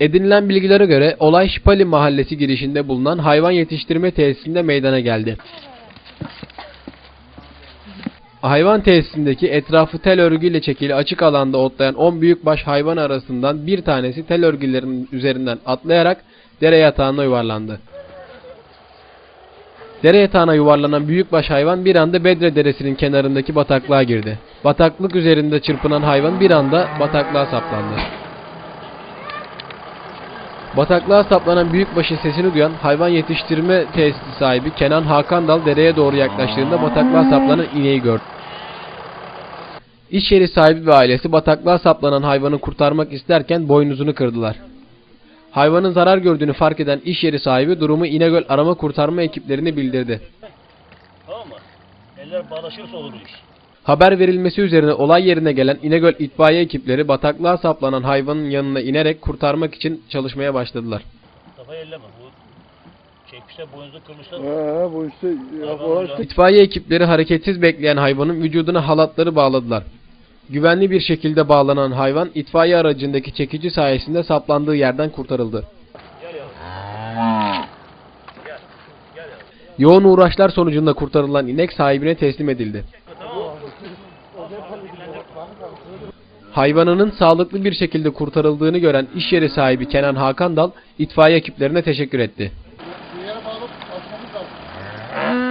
Edinilen bilgilere göre olay Şipali mahallesi girişinde bulunan hayvan yetiştirme tesisinde meydana geldi. Hayvan tesisindeki etrafı tel örgüyle çekili açık alanda otlayan 10 büyükbaş hayvan arasından bir tanesi tel örgülerinin üzerinden atlayarak dere yatağına yuvarlandı. Dere yatağına yuvarlanan büyükbaş hayvan bir anda Bedre Deresi'nin kenarındaki bataklığa girdi. Bataklık üzerinde çırpınan hayvan bir anda bataklığa saplandı. Bataklığa saplanan büyükbaşın sesini duyan hayvan yetiştirme tesisi sahibi Kenan Hakan Dal dereye doğru yaklaştığında bataklığa saplanan ineği gördü. İş yeri sahibi ve ailesi bataklığa saplanan hayvanı kurtarmak isterken boynuzunu kırdılar. Hayvanın zarar gördüğünü fark eden iş yeri sahibi durumu İnegöl arama kurtarma ekiplerine bildirdi. Tamam mı? Eller bağlaşırsa olur iş. Haber verilmesi üzerine olay yerine gelen İnegöl itfaiye ekipleri bataklığa saplanan hayvanın yanına inerek kurtarmak için çalışmaya başladılar. Kafayı elleme. Bu çekmişler boynuzu kırmışlar. He bu işte ya, bu işte İtfaiye ekipleri hareketsiz bekleyen hayvanın vücuduna halatları bağladılar. Güvenli bir şekilde bağlanan hayvan itfaiye aracındaki çekici sayesinde saplandığı yerden kurtarıldı. Yoğun uğraşlar sonucunda kurtarılan inek sahibine teslim edildi. Hayvanının sağlıklı bir şekilde kurtarıldığını gören iş yeri sahibi Kenan Hakan Dal itfaiye ekiplerine teşekkür etti. Bir yere bağlı.